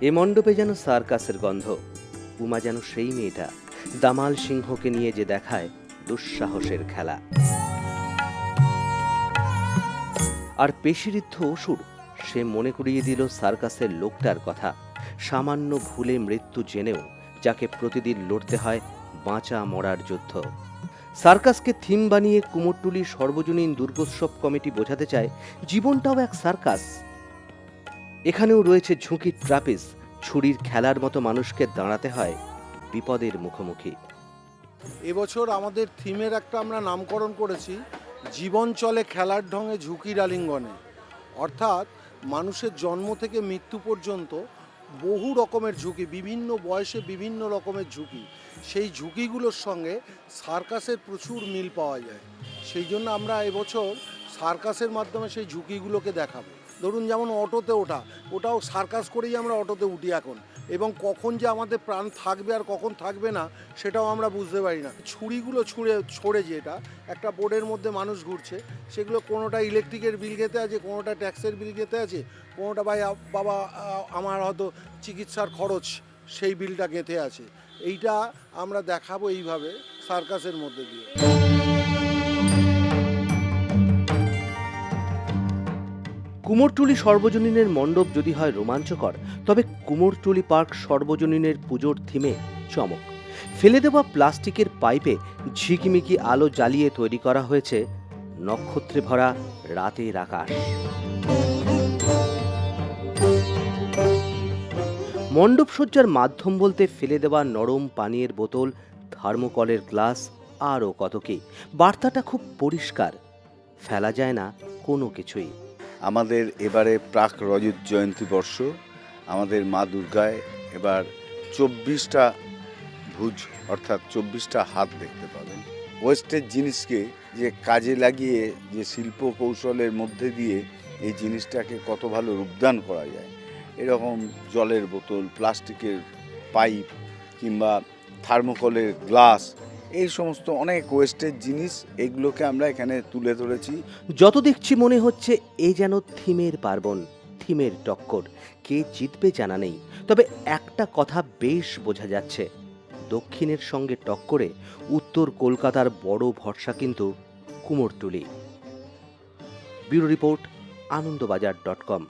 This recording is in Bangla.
এ মণ্ডপে যেন সার্কাসের গন্ধ। উমা যেন সেই মেয়েটা। দামাল সিংহকে নিয়ে যে দেখায় দুঃসাহসের খেলা। আর পেশিরিদ্ধ অসুর, সে মনে করিয়ে দিল সার্কাসের লোকটার কথা। সামান্য ভুলে মৃত্যু জেনেও যাকে প্রতিদিন লড়তে হয় বাঁচা মরার যুদ্ধ। সার্কাসকে থিম বানিয়ে কুমোরটুলি সর্বজনীন দুর্গোৎসব কমিটি বোঝাতে চায়, জীবনটাও এক সার্কাস। এখানেও রয়েছে ঝুঁকি ট্রাপিস ছুরির খেলার মতো মানুষকে দাঁড়াতে হয় বিপদের মুখোমুখি। এবছর আমাদের থিমের একটা আমরা নামকরণ করেছি, জীবন চলে খেলার ঢঙে ঝুঁকির আলিঙ্গনে। অর্থাৎ মানুষের জন্ম থেকে মৃত্যু পর্যন্ত বহু রকমের ঝুঁকি, বিভিন্ন বয়সে বিভিন্ন রকমের ঝুঁকি। সেই ঝুঁকিগুলোর সঙ্গে সার্কাসের প্রচুর মিল পাওয়া যায়। সেই জন্য আমরা এবছর সার্কাসের মাধ্যমে সেই ঝুঁকিগুলোকে দেখাবো। ধরুন যেমন অটোতে ওঠা, ওটাও সার্কাস করেই আমরা অটোতে উঠি এখন। এবং কখন যে আমাদের প্রাণ থাকবে আর কখন থাকবে না, সেটাও আমরা বুঝতে পারি না। ছুরিগুলো ছুঁড়ে, ছড়ে যেটা একটা বোর্ডের মধ্যে মানুষ ঘুরছে, সেগুলো কোনোটা ইলেকট্রিকের বিল খেতে আছে, কোনোটা ট্যাক্সের বিল খেতে আছে, কোনোটা ভাই বাবা আমার হয়তো চিকিৎসার খরচ সেই বিলটা গেঁথে আছে। এইটা আমরা দেখাবো এইভাবে সার্কাসের মধ্যে দিয়ে। কুমোরটুলি সর্বজনীনের মণ্ডপ যদি হয় রোমাঞ্চকর, তবে কুমোরটুলি পার্ক সর্বজনীনের পুজোর থিমে চমক। ফেলে দেওয়া প্লাস্টিকের পাইপে ঝিকিমিকি আলো জ্বালিয়ে তৈরি করা হয়েছে নক্ষত্রে ভরা রাতের আকাশ। মণ্ডপ সজ্জার মাধ্যম বলতে ফেলে দেওয়া নরম পানীয়ের বোতল, থার্মোকলের গ্লাস, আরও কত কি। বার্তাটা খুব পরিষ্কার, ফেলা যায় না কোনো কিছুই। আমাদের এবারে প্রাক রজত জয়ন্তী বর্ষ, আমাদের মা দুর্গায় এবার চব্বিশটা ভুজ, অর্থাৎ চব্বিশটা হাত দেখতে পাবেন। ওয়েস্টের জিনিসকে যে কাজে লাগিয়ে, যে শিল্প কৌশলের মধ্যে দিয়ে এই জিনিসটাকে কত ভালো রূপদান করা যায়। এরকম জলের বোতল, প্লাস্টিকের পাইপ কিংবা থার্মোকলের গ্লাস এই সমস্ত অনেক ওয়েস্টের জিনিস, এগুলোকে আমরা এখানে তুলে ধরেছি। যত দেখছি মনে হচ্ছে এ যেন থিমের পার্বণ, থিমের টক্কর। কে জিতবে জানা নেই। তবে একটা কথা বেশ বোঝা যাচ্ছে। দক্ষিণের সঙ্গে টক্করে উত্তর কলকাতার বড় ভরসা কিন্তু Kumartuli. Bureau report, Anandabazar dot com.